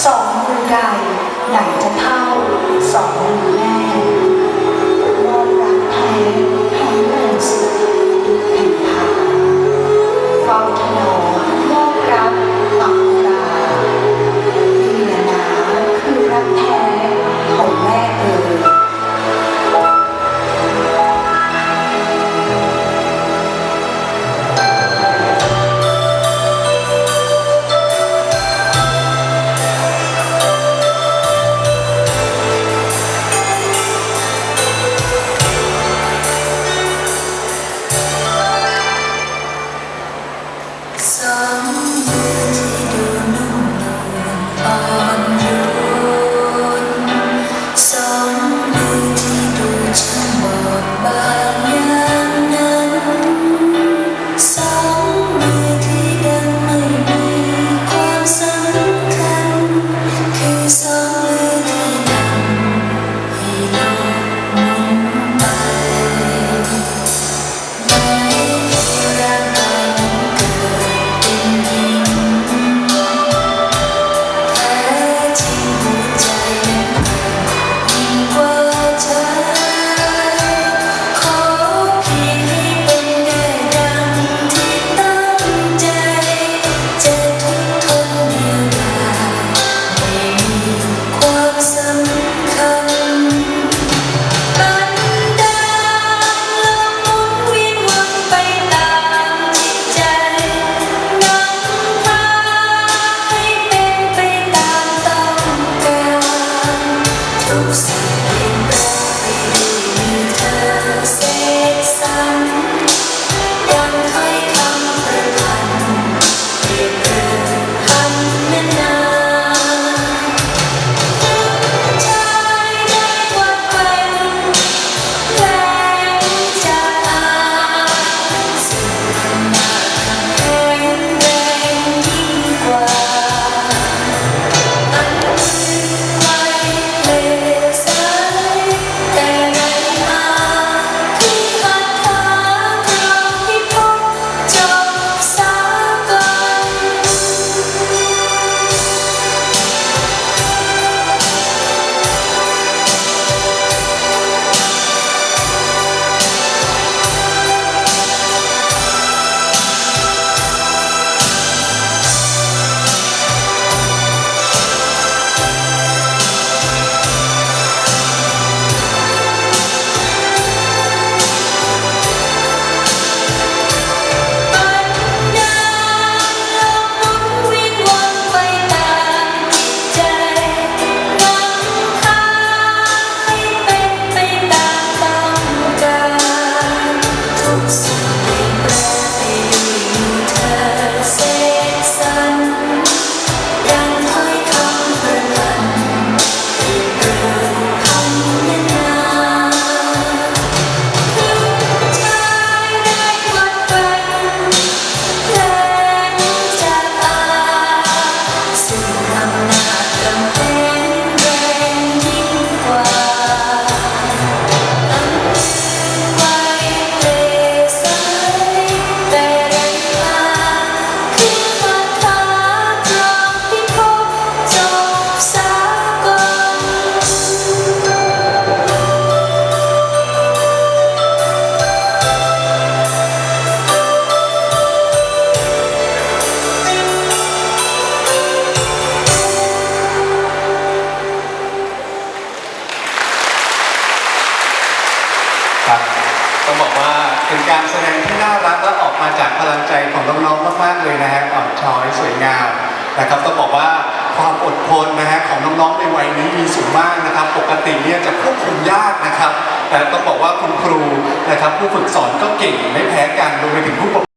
สองมือใดไหนจะเท่าสองมือแม่มองรักแท้แท้แม่สุด house. รักและออกมาจากพลังใจของน้องๆมากๆเลยนะฮะอ่อนช้อยสวยงามนะครับต้องบอกว่าความอดทนนะฮะของน้องๆในวัยนี้มีสูงมากนะครับ ปกติเนี่ยจะควบคุมยากนะครับ แต่ต้องบอกว่าคุณครูนะครับผู้ฝึกสอนก็เก่งไม่แพ้กันรวมไปถึงผู้ปก